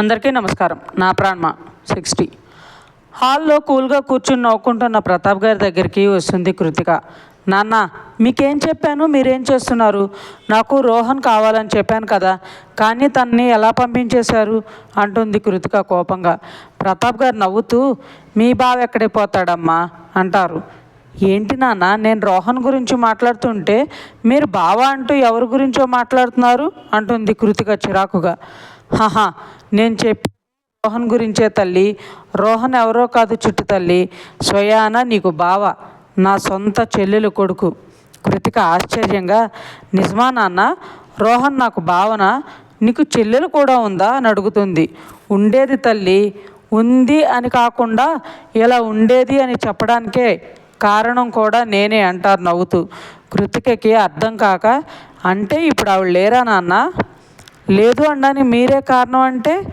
అందరికీ నమస్కారం. నా ప్రాణమ సిక్స్టీ. హాల్లో కూల్గా కూర్చుని నవ్వుకుంటున్న ప్రతాప్ గారి దగ్గరికి వస్తుంది కృతిక. నాన్న మీకేం చెప్పాను? మీరేం చేస్తున్నారు? నాకు రోహన్ కావాలని చెప్పాను కదా కానీ తన్ని ఎలా పంపించేశారు? అంటుంది కృతిక కోపంగా. ప్రతాప్ గారు నవ్వుతూ మీ బావ ఎక్కడైపోతాడమ్మా అంటారు. ఏంటి నాన్న నేను రోహన్ గురించి మాట్లాడుతుంటే మీరు బావ అంటూ ఎవరి గురించో మాట్లాడుతున్నారు? అంటుంది కృతిక చిరాకుగా. హహా నేను చెప్పి రోహన్ గురించే తల్లి. రోహన్ ఎవరో కాదు చుట్టు తల్లి. స్వయాన నీకు బావ నా సొంత చెల్లెలు కొడుకు. కృతిక ఆశ్చర్యంగా నిజమా నాన్న రోహన్ నాకు భావన నీకు చెల్లెలు కూడా ఉందా? అని అడుగుతుంది. ఉండేది తల్లి. ఉంది అని కాకుండా ఇలా ఉండేది అని చెప్పడానికే కారణం కూడా నేనే అంటారు నవ్వుతూ. కృతికకి అర్థం కాక అంటే ఇప్పుడు ఆవిడ లేరా నాన్న? లేదు అనడానికి మీరే కారణం అంటే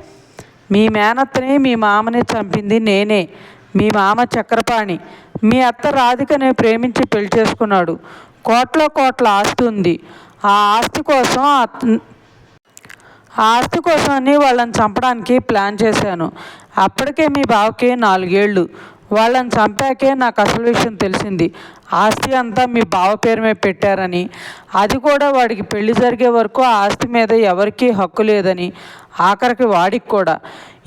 మీ మేనత్తని మీ మామని చంపింది నేనే. మీ మామ చక్రపాణి. మీ అత్త రాధికని ప్రేమించి పెళ్ళి చేసుకున్నాడు. కోట్ల కోట్ల ఆస్తి ఉంది. ఆ ఆస్తి కోసం ఆ ఆస్తి కోసమని వాళ్ళని చంపడానికి ప్లాన్ చేశాను. అప్పటికే మీ బావకి నాలుగేళ్ళు. వాళ్ళని చంపాకే నాకు అసలు విషయం తెలిసింది. ఆస్తి అంతా మీ బావ పేరు మీద పెట్టారని అది కూడా వాడికి పెళ్ళి జరిగే వరకు ఆ ఆస్తి మీద ఎవరికీ హక్కు లేదని ఆఖరికి వాడికి కూడా.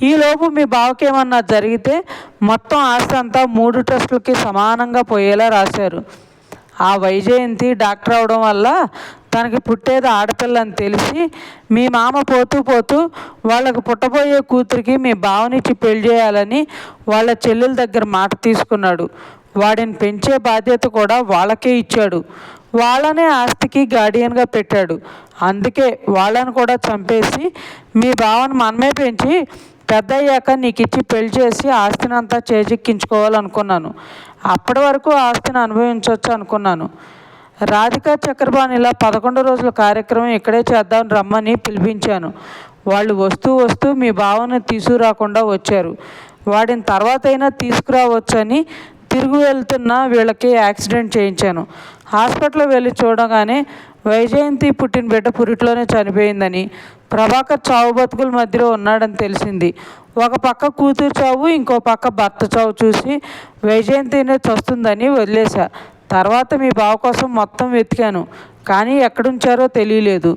ఈలోపు మీ బావకి ఏమన్నా జరిగితే మొత్తం ఆస్తి అంతా మూడు ట్రస్టులకి సమానంగా పోయేలా రాశారు. ఆ వైజయంతి డాక్టర్ అవడం వల్ల తనకి పుట్టేది ఆడపిల్ల అని తెలిసి మీ మామ పోతూ పోతూ వాళ్ళకు పుట్టబోయే కూతురికి మీ బావనిచ్చి పెళ్ళి చేయాలని వాళ్ళ చెల్లెల దగ్గర మాట తీసుకున్నాడు. వాడిని పెంచే బాధ్యత కూడా వాళ్ళకే ఇచ్చాడు. వాళ్ళనే ఆస్తికి గార్డియన్గా పెట్టాడు. అందుకే వాళ్ళని కూడా చంపేసి మీ బావను మనమే పెంచి పెద్ద అయ్యాక నీకు ఇచ్చి పెళ్ళి చేసి ఆస్తిని అంతా చేజిక్కించుకోవాలనుకున్నాను. అప్పటి వరకు ఆస్తిని అనుభవించవచ్చు అనుకున్నాను. రాధికా చక్రపాణిలా పదకొండు రోజుల కార్యక్రమం ఇక్కడే చేద్దాం రమ్మని పిలిపించాను. వాళ్ళు వస్తూ వస్తూ మీ భావన తీసుకురాకుండా వచ్చారు. వాడిని తర్వాత అయినా తీసుకురావచ్చని తిరుగు వెళ్తున్న వీళ్ళకి యాక్సిడెంట్ చేయించాను. హాస్పిటల్ వెళ్ళి చూడగానే వైజయంతి పుట్టిన బిడ్డ పురిట్లోనే చనిపోయిందని ప్రభాకర్ చావు బతుకుల మధ్యలో ఉన్నాడని తెలిసింది. ఒక పక్క కూతురు చావు ఇంకో పక్క భర్త చావు చూసి వైజయంతినే చస్తుందని వదిలేశా. తర్వాత మీ బావ కోసం మొత్తం వెతికాను కానీ ఎక్కడుంచారో తెలియలేదు.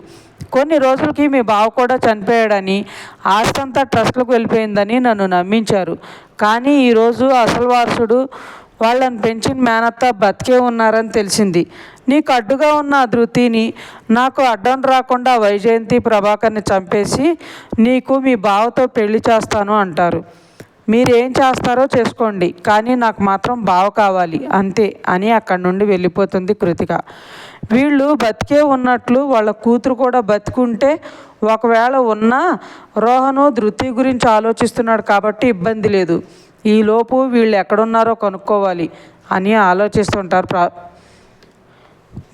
కొన్ని రోజులకి మీ బావ కూడా చనిపోయాడని ఆస్తంతా ట్రస్ట్లకు వెళ్ళిపోయిందని నన్ను నమ్మించారు. కానీ ఈరోజు అసలు వారసుడు వాళ్ళని పెంచిన మేనత్త బతికే ఉన్నారని తెలిసింది. నీకు అడ్డుగా ఉన్న ధృతిని నాకు అడ్డం రాకుండా వైజయంతి ప్రభాకర్ని చంపేసి నీకు మీ బావతో పెళ్ళి చేస్తాను అంటారు. మీరేం చేస్తారో చేసుకోండి కానీ నాకు మాత్రం బావ కావాలి అంతే అని అక్కడి నుండి వెళ్ళిపోతుంది కృతిక. వీళ్ళు బతికే ఉన్నట్లు వాళ్ళ కూతురు కూడా బతికుంటే ఒకవేళ ఉన్నా రోహను ధృతి గురించి ఆలోచిస్తున్నాడు కాబట్టి ఇబ్బంది లేదు. ఈలోపు వీళ్ళు ఎక్కడున్నారో కనుక్కోవాలి అని ఆలోచిస్తుంటారు ప్ర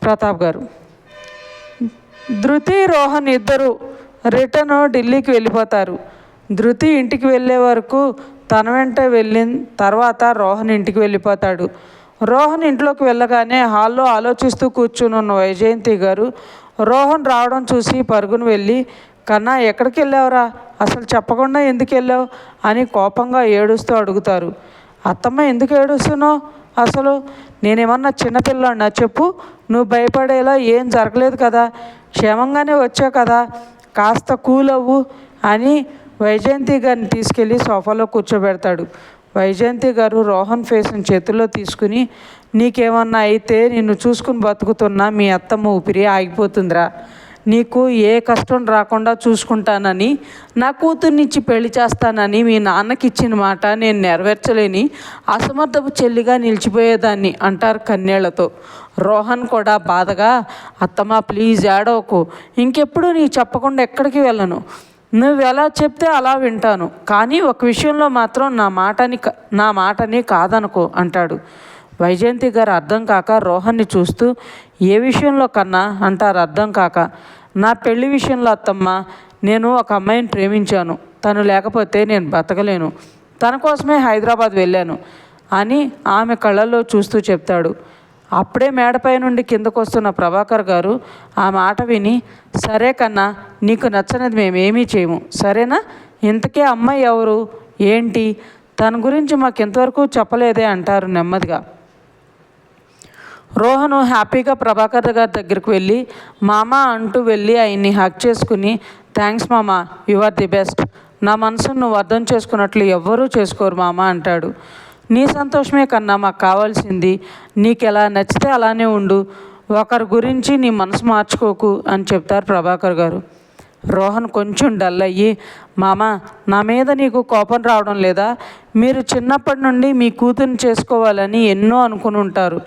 ప్రతాప్ గారు. ధృతి రోహన్ ఇద్దరు రిటర్న్ ఢిల్లీకి వెళ్ళిపోతారు. ధృతి ఇంటికి వెళ్ళే వరకు తన వెంట వెళ్ళిన తర్వాత రోహన్ ఇంటికి వెళ్ళిపోతాడు. రోహన్ ఇంట్లోకి వెళ్ళగానే హాల్లో ఆలోచిస్తూ కూర్చుని ఉన్న వైజయంతి గారు రోహన్ రావడం చూసి పరుగును వెళ్ళి కన్నా ఎక్కడికి వెళ్ళావురా? అసలు చెప్పకుండా ఎందుకు వెళ్ళావు? అని కోపంగా ఏడుస్తూ అడుగుతారు. అత్తమ్మ ఎందుకు ఏడుస్తున్నావు? అసలు నేనేమన్నా చిన్నపిల్లన్నా చెప్పు. నువ్వు భయపడేలా ఏం జరగలేదు కదా. క్షేమంగానే వచ్చావు కదా. కాస్త కూల్ అవ్వు అని వైజయంతి గారిని తీసుకెళ్ళి సోఫాలో కూర్చోబెడతాడు. వైజయంతి గారు రోహన్ ఫేస్ని చేతుల్లో తీసుకుని నీకేమన్నా అయితే నిన్ను చూసుకుని బతుకుతున్నా మీ అత్తమ్మ ఊపిరి ఆగిపోతుందిరా. నీకు ఏ కష్టం రాకుండా చూసుకుంటానని నా కూతుర్నిచ్చి పెళ్ళి చేస్తానని మీ నాన్నకి ఇచ్చిన మాట నేను నెరవేర్చలేని అసమర్థపు చెల్లిగా నిలిచిపోయేదాన్ని అంటారు కన్నేళ్ళతో. రోహన్ కూడా బాధగా అత్తమ్మ ప్లీజ్ ఏడవకు. ఇంకెప్పుడు నీ చెప్పకుండా ఎక్కడికి వెళ్ళను. నువ్వు ఎలా చెప్తే అలా వింటాను. కానీ ఒక విషయంలో మాత్రం నా మాటని నా మాటని కాదనుకో అంటాడు. వైజయంతి గారు అర్థం కాక రోహన్ని చూస్తూ ఏ విషయంలో కన్నా అంటారు అర్థం కాక నా పెళ్ళి విషయంలో అత్తమ్మ నేను ఒక అమ్మాయిని ప్రేమించాను. తను లేకపోతే నేను బతకలేను. తన కోసమే హైదరాబాద్ వెళ్ళాను అని ఆమె కళ్ళల్లో చూస్తూ చెప్తాడు. అప్పుడే మేడపై నుండి కిందకు వస్తున్న ప్రభాకర్ గారు ఆ మాట విని సరే కన్నా నీకు నచ్చనిది మేమేమీ చేయము. సరేనా? ఇంతకే అమ్మాయి ఎవరు? ఏంటి? తన గురించి మాకు ఇంతవరకు చెప్పలేదే అంటారు నెమ్మదిగా. రోహను హ్యాపీగా ప్రభాకర్ గారి దగ్గరికి వెళ్ళి మామ అంటూ వెళ్ళి ఆయన్ని హక్ చేసుకుని థ్యాంక్స్ మామ యు ఆర్ ది బెస్ట్. నా మనసును నువ్వు అర్థం చేసుకున్నట్లు ఎవ్వరూ చేసుకోరు మామ అంటాడు. నీ సంతోషమే కన్నా మాకు కావాల్సింది. నీకు ఎలా నచ్చితే అలానే ఉండు. ఒకరి గురించి నీ మనసు మార్చుకోకు అని చెప్తారు ప్రభాకర్ గారు. రోహన్ కొంచెం డల్ అయ్యి మామ నా మీద నీకు కోపం రావడం లేదా? మీరు చిన్నప్పటి నుండి మీ కూతుర్ని చేసుకోవాలని ఎన్నో అనుకుని ఉంటారు.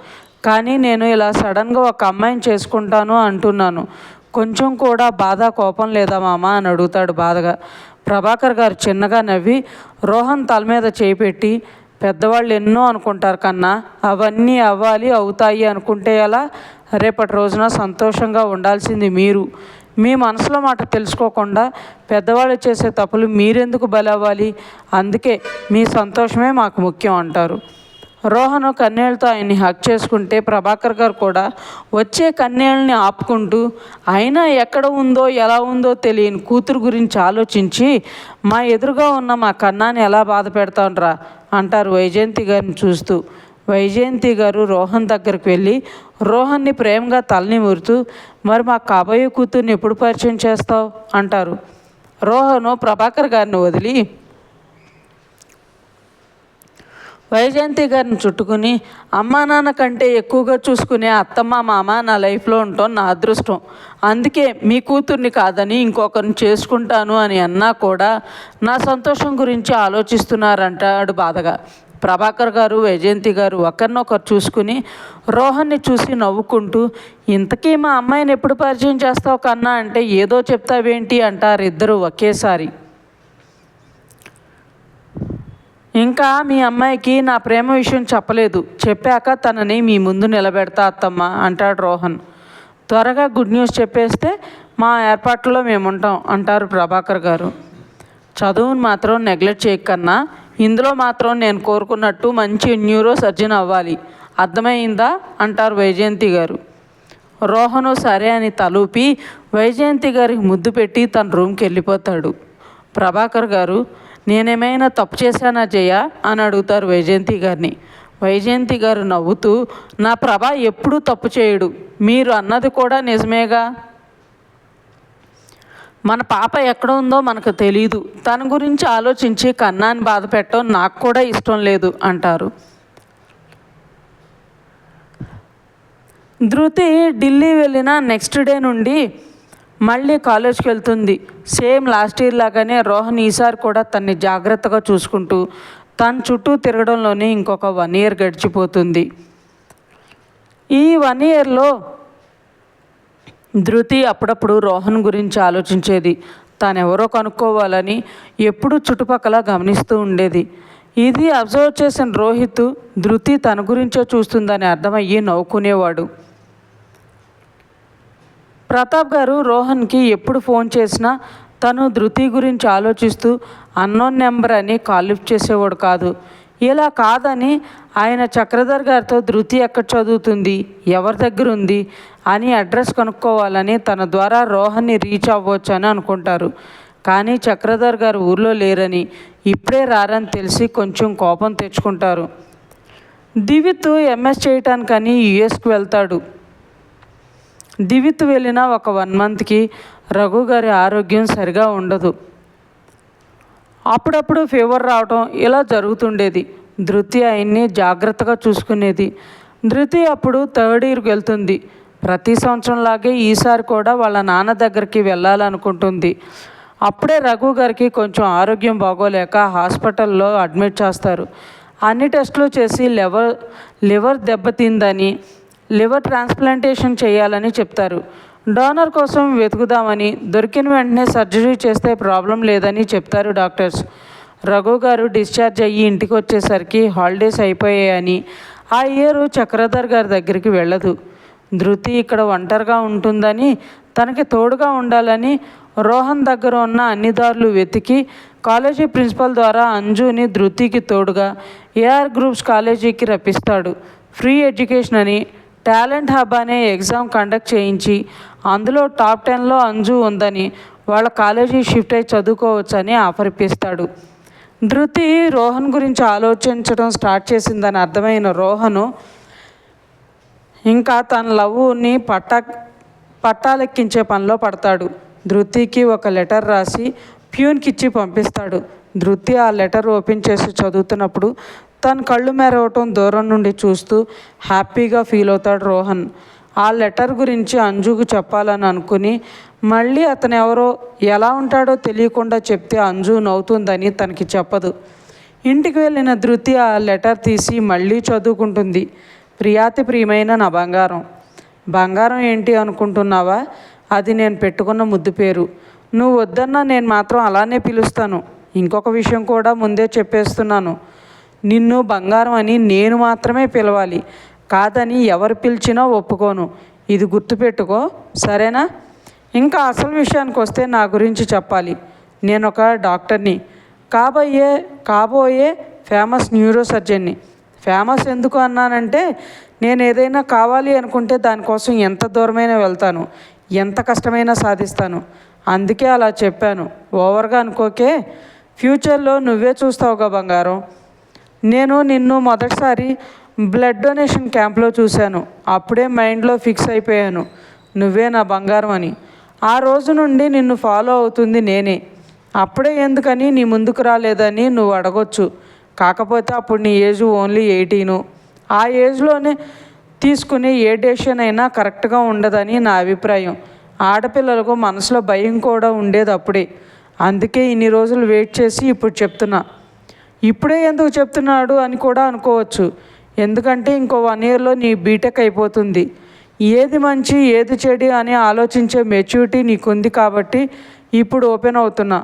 కానీ నేను ఇలా సడన్గా ఒక అమ్మాయిని చేసుకుంటాను అంటున్నాను. కొంచెం కూడా బాధ కోపం లేదా మామ? అని అడుగుతాడు బాధగా. ప్రభాకర్ గారు చిన్నగా నవ్వి రోహన్ తల మీద చేపెట్టి పెద్దవాళ్ళు ఎన్నో అనుకుంటారు కన్నా అవన్నీ అవ్వాలి అవుతాయి అనుకుంటే ఎలా? రేపటి రోజున సంతోషంగా ఉండాల్సింది మీరు. మీ మనసులో మాట తెలుసుకోకుండా పెద్దవాళ్ళు చేసే తప్పులు మీరెందుకు బలవ్వాలి? అందుకే మీ సంతోషమే మాకు ముఖ్యం అంటారు. రోహను కన్నీళ్ళతో ఆయన్ని హక్ చేసుకుంటే ప్రభాకర్ గారు కూడా వచ్చే కన్నీళ్ళని ఆపుకుంటూ అయినా ఎక్కడ ఉందో ఎలా ఉందో తెలియని కూతురు గురించి ఆలోచించి మా ఎదురుగా ఉన్న మా కన్నాని ఎలా బాధ పెడతాండ్రా? అంటారు వైజయంతి గారిని చూస్తూ. వైజయంతి గారు రోహన్ దగ్గరికి వెళ్ళి రోహన్ని ప్రేమగా తలనిమురుతూ మరి మా కాబోయే కూతుర్ని ఎప్పుడు పరిచయం చేస్తావు? అంటారు. రోహను ప్రభాకర్ గారిని వదిలి వైజయంతి గారిని చుట్టుకుని అమ్మా నాన్న కంటే ఎక్కువగా చూసుకునే అత్తమ్మ మామ నా లైఫ్లో ఉండటం నా అదృష్టం. అందుకే మీ కూతుర్ని కాదని ఇంకొకరిని చేసుకుంటాను అని అన్నా కూడా నా సంతోషం గురించి ఆలోచిస్తున్నారంటాడు బాధగా. ప్రభాకర్ గారు వైజయంతి గారు ఒకరినొకరు చూసుకుని రోహన్ని చూసి నవ్వుకుంటూ ఇంతకీ మా అమ్మాయిని ఎప్పుడు పరిచయం చేస్తావు కన్నా? అంటే ఏదో చెప్తావేంటి? అంటారు ఇద్దరు ఒకేసారి. ఇంకా మీ అమ్మాయికి నా ప్రేమ విషయం చెప్పలేదు. చెప్పాక తనని మీ ముందు నిలబెడతా అత్తమ్మ అంటాడు రోహన్. త్వరగా గుడ్ న్యూస్ చెప్పేస్తే మా ఏర్పాట్లో మేము ఉంటాం అంటారు ప్రభాకర్ గారు. చదువును మాత్రం నెగ్లెక్ట్ చేయకన్నా ఇందులో మాత్రం నేను కోరుకున్నట్టు మంచి న్యూరో సర్జన్ అవ్వాలి. అర్థమైందా? అంటారు వైజయంతి గారు. రోహను సరే అని తలూపి వైజయంతి గారికి ముద్దు పెట్టి తన రూమ్కి వెళ్ళిపోతాడు. ప్రభాకర్ గారు నేనేమైనా తప్పు చేశానా జయ? అని అడుగుతారు వైజయంతి గారిని. వైజయంతి గారు నవ్వుతూ నా ప్రభ ఎప్పుడూ తప్పు చేయడు. మీరు అన్నది కూడా నిజమేగా? మన పాప ఎక్కడ ఉందో మనకు తెలియదు తన గురించి ఆలోచించి కన్నాని బాధ పెట్టడం నాకు కూడా ఇష్టం లేదు అంటారు. ధృతి ఢిల్లీ వెళ్ళిన నెక్స్ట్ డే నుండి మళ్ళీ కాలేజ్కి వెళ్తుంది. సేమ్ లాస్ట్ ఇయర్ లాగానే రోహన్ ఈసారి కూడా తన్ని జాగ్రత్తగా చూసుకుంటూ తన చుట్టూ తిరగడంలోనే ఇంకొక వన్ ఇయర్ గడిచిపోతుంది. ఈ వన్ ఇయర్లో ధృతి అప్పుడప్పుడు రోహన్ గురించి ఆలోచించేది. తానెవరో కనుక్కోవాలని ఎప్పుడూ చుట్టుపక్కల గమనిస్తూ ఉండేది. ఇది అబ్జర్వ్ చేసిన రోహిత్ ధృతి తన గురించే చూస్తుందని అర్థమయ్యి నవ్వుకునేవాడు. ప్రతాప్ గారు రోహన్కి ఎప్పుడు ఫోన్ చేసినా తను ధృతి గురించి ఆలోచిస్తూ అన్నోన్ నెంబర్ అని కాల్ లిఫ్ట్ చేసేవాడు కాదు. ఇలా కాదని ఆయన చక్రధర్ గారితో ధృతి ఎక్కడ చదువుతుంది ఎవరి దగ్గర ఉంది అని అడ్రస్ కనుక్కోవాలని తన ద్వారా రోహన్ని రీచ్ అవ్వచ్చు అని అనుకుంటారు. కానీ చక్రధర్ గారు ఊర్లో లేరని ఇప్పుడే రారని తెలిసి కొంచెం కోపం తెచ్చుకుంటారు. దివిత్ ఎంఎస్ చేయటానికని యుఎస్కి వెళ్తాడు. దివిత్ వెళ్ళిన ఒక వన్ మంత్కి రఘు గారి ఆరోగ్యం సరిగా ఉండదు. అప్పుడప్పుడు ఫీవర్ రావటం ఇలా జరుగుతుండేది. ధృతి ఆయన్ని జాగ్రత్తగా చూసుకునేది. ధృతి అప్పుడు థర్డ్ ఇయర్కి వెళ్తుంది. ప్రతి సంవత్సరంలాగే ఈసారి కూడా వాళ్ళ నాన్న దగ్గరికి వెళ్ళాలనుకుంటుంది. అప్పుడే రఘు గారికి కొంచెం ఆరోగ్యం బాగోలేక హాస్పిటల్లో అడ్మిట్ చేస్తారు. అన్ని టెస్టులు చేసి లివర్ లివర్ దెబ్బతిందని లివర్ ట్రాన్స్ప్లాంటేషన్ చేయాలని చెప్తారు. డోనర్ కోసం వెతుకుదామని దొరికిన వెంటనే సర్జరీ చేస్తే ప్రాబ్లం లేదని చెప్తారు డాక్టర్స్. రఘు గారు డిశ్చార్జ్ అయ్యి ఇంటికి వచ్చేసరికి హాలిడేస్ అయిపోయాయని ఆ ఇయర్ చక్రధర్ గారి దగ్గరికి వెళ్ళదు. ధృతి ఇక్కడ ఒంటరిగా ఉంటుందని తనకి తోడుగా ఉండాలని రోహన్ దగ్గర ఉన్న అన్ని దారులు వెతికి కాలేజీ ప్రిన్సిపల్ ద్వారా అంజుని ధృతికి తోడుగా ఏఆర్ గ్రూప్స్ కాలేజీకి రప్పిస్తాడు. ఫ్రీ ఎడ్యుకేషన్ అని టాలెంట్ హబ్ అనే ఎగ్జామ్ కండక్ట్ చేయించి అందులో టాప్ టెన్లో అంజు ఉందని వాళ్ళ కాలేజీ షిఫ్ట్ అయి చదువుకోవచ్చని ఆఫర్ ఇప్పిస్తాడు. ధృతి రోహన్ గురించి ఆలోచించడం స్టార్ట్ చేసిందని అర్థమైన రోహను ఇంకా తన లవ్ని పట్టా పట్టాలెక్కించే పనిలో పడతాడు. ధృతికి ఒక లెటర్ రాసి ప్యూన్కి ఇచ్చి పంపిస్తాడు. ధృతి ఆ లెటర్ ఓపెన్ చేసి చదువుతున్నప్పుడు తన కళ్ళు మెరవటం దూరం నుండి చూస్తూ హ్యాపీగా ఫీల్ అవుతాడు రోహన్. ఆ లెటర్ గురించి అంజుకు చెప్పాలని అనుకుని మళ్ళీ అతను ఎవరో ఎలా ఉంటాడో తెలియకుండా చెప్తే అంజు నవ్వుతుందని తనకి చెప్పదు. ఇంటికి వెళ్ళిన ధృతి ఆ లెటర్ తీసి మళ్ళీ చదువుకుంటుంది. ప్రియాతి ప్రియమైన నా బంగారం. బంగారం ఏంటి అనుకుంటున్నావా? అది నేను పెట్టుకున్న ముద్దు పేరు. నువ్వు వద్దన్నా నేను మాత్రం అలానే పిలుస్తాను. ఇంకొక విషయం కూడా ముందే చెప్పేస్తున్నాను. నిన్ను బంగారం అని నేను మాత్రమే పిలవాలి. కాదని ఎవరు పిలిచినా ఒప్పుకోను. ఇది గుర్తుపెట్టుకో సరేనా? ఇంకా అసలు విషయానికి వస్తే నా గురించి చెప్పాలి. నేను ఒక డాక్టర్ని. కాబోయే కాబోయే ఫేమస్ న్యూరో సర్జన్ని ఫేమస్ ఎందుకు అన్నానంటే నేను ఏదైనా కావాలి అనుకుంటే దానికోసం ఎంత దూరమైనా వెళ్తాను. ఎంత కష్టమైనా సాధిస్తాను. అందుకే అలా చెప్పాను. ఓవర్గా అనుకోకే. ఫ్యూచర్లో నువ్వే చూస్తావుగా బంగారం. నేను నిన్ను మొదటిసారి బ్లడ్ డొనేషన్ క్యాంప్లో చూశాను. అప్పుడే మైండ్లో ఫిక్స్ అయిపోయాను. నువ్వే నా బంగారం అని. ఆ రోజు నుండి నిన్ను ఫాలో అవుతుంది నేనే. అప్పుడే ఎందుకని నీ ముందుకు రాలేదని నువ్వు అడగొచ్చు. కాకపోతే అప్పుడు నీ ఏజ్ ఓన్లీ ఎయిటీను. ఆ ఏజ్లోనే తీసుకునే ఏ డెసిషన్ అయినా కరెక్ట్గా ఉండదని నా అభిప్రాయం. ఆడపిల్లలకు మనసులో భయం కూడా ఉండేది అప్పుడే. అందుకే ఇన్ని రోజులు వెయిట్ చేసి ఇప్పుడు చెప్తున్నా. ఇప్పుడే ఎందుకు చెప్తున్నాడు అని కూడా అనుకోవచ్చు. ఎందుకంటే ఇంకో వన్ ఇయర్లో నీ బీటెక్ అయిపోతుంది. ఏది మంచి ఏది చెడు అని ఆలోచించే మెచ్యూరిటీ నీకుంది కాబట్టి ఇప్పుడు ఓపెన్ అవుతున్నా.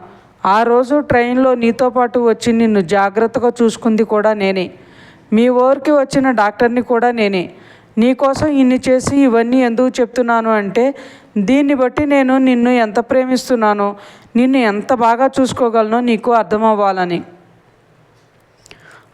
ఆ రోజు ట్రైన్లో నీతో పాటు వచ్చి నిన్ను జాగ్రత్తగా చూసుకుంది కూడా నేనే. మీ ఊరికి వచ్చిన డాక్టర్ని కూడా నేనే. నీకోసం ఇన్ని చేసి ఇవన్నీ ఎందుకు చెప్తున్నాను అంటే దీన్ని బట్టి నేను నిన్ను ఎంత ప్రేమిస్తున్నానో నిన్ను ఎంత బాగా చూసుకోగలనో నీకు అర్థమవ్వాలని.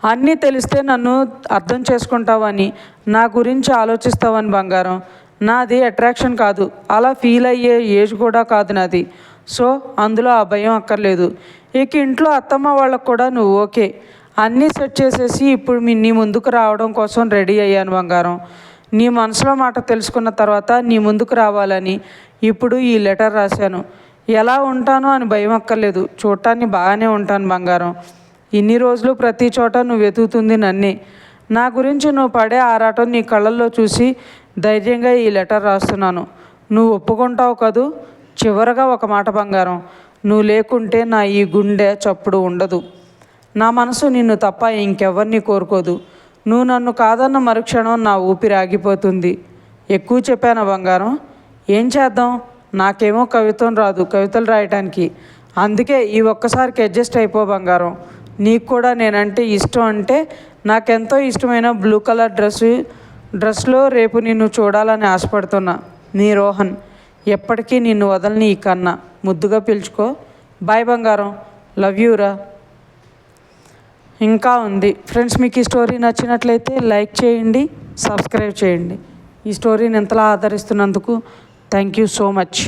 అన్నీ తెలిస్తే నన్ను అర్థం చేసుకుంటావని నా గురించి ఆలోచిస్తావని బంగారం. నాది అట్రాక్షన్ కాదు. అలా ఫీల్ అయ్యే ఏజ్ కూడా కాదు నాది. సో అందులో ఆ భయం అక్కర్లేదు. ఇక ఇంట్లో అత్తమ్మ వాళ్ళకు కూడా నువ్వు ఓకే. అన్నీ సెట్ చేసేసి ఇప్పుడు మీ నీ ముందుకు రావడం కోసం రెడీ అయ్యాను బంగారం. నీ మనసులో మాట తెలుసుకున్న తర్వాత నీ ముందుకు రావాలని ఇప్పుడు ఈ లెటర్ రాశాను. ఎలా ఉంటానో అని భయం అక్కర్లేదు. చూడటాన్ని బాగానే ఉంటాను బంగారం. ఇన్ని రోజులు ప్రతి చోట నువ్వు వెతుకుతుంది నన్నే. నా గురించి నువ్వు పడే ఆరాటం నీ కళ్ళల్లో చూసి ధైర్యంగా ఈ లెటర్ రాస్తున్నాను. నువ్వు ఒప్పుకుంటావు కదూ? చివరగా ఒక మాట బంగారం. నువ్వు లేకుంటే నా ఈ గుండె చప్పుడు ఉండదు. నా మనసు నిన్ను తప్ప ఇంకెవరిని కోరుకోదు. నువ్వు నన్ను కాదన్న మరుక్షణం నా ఊపిరి ఆగిపోతుంది. ఎక్కువ చెప్పాను బంగారం? ఏం చేద్దాం? నాకేమో కవిత్వం రాదు కవితలు రాయటానికి. అందుకే ఈ ఒక్కసారికి అడ్జస్ట్ అయిపో బంగారం. నీకు కూడా నేనంటే ఇష్టం అంటే నాకెంతో ఇష్టమైన బ్లూ కలర్ డ్రెస్ డ్రెస్లో రేపు నిన్ను చూడాలని ఆశపడుతున్నా. నీ రోహన్ ఎప్పటికీ నిన్ను వదలని ఈ కన్నా. ముద్దుగా పిలుచుకో. బాయ్ బంగారం. లవ్ యూరా ఇంకా ఉంది. ఫ్రెండ్స్ మీకు ఈ స్టోరీ నచ్చినట్లయితే లైక్ చేయండి సబ్స్క్రైబ్ చేయండి. ఈ స్టోరీని ఎంతలా ఆదరిస్తున్నందుకు థ్యాంక్ యూ సో మచ్.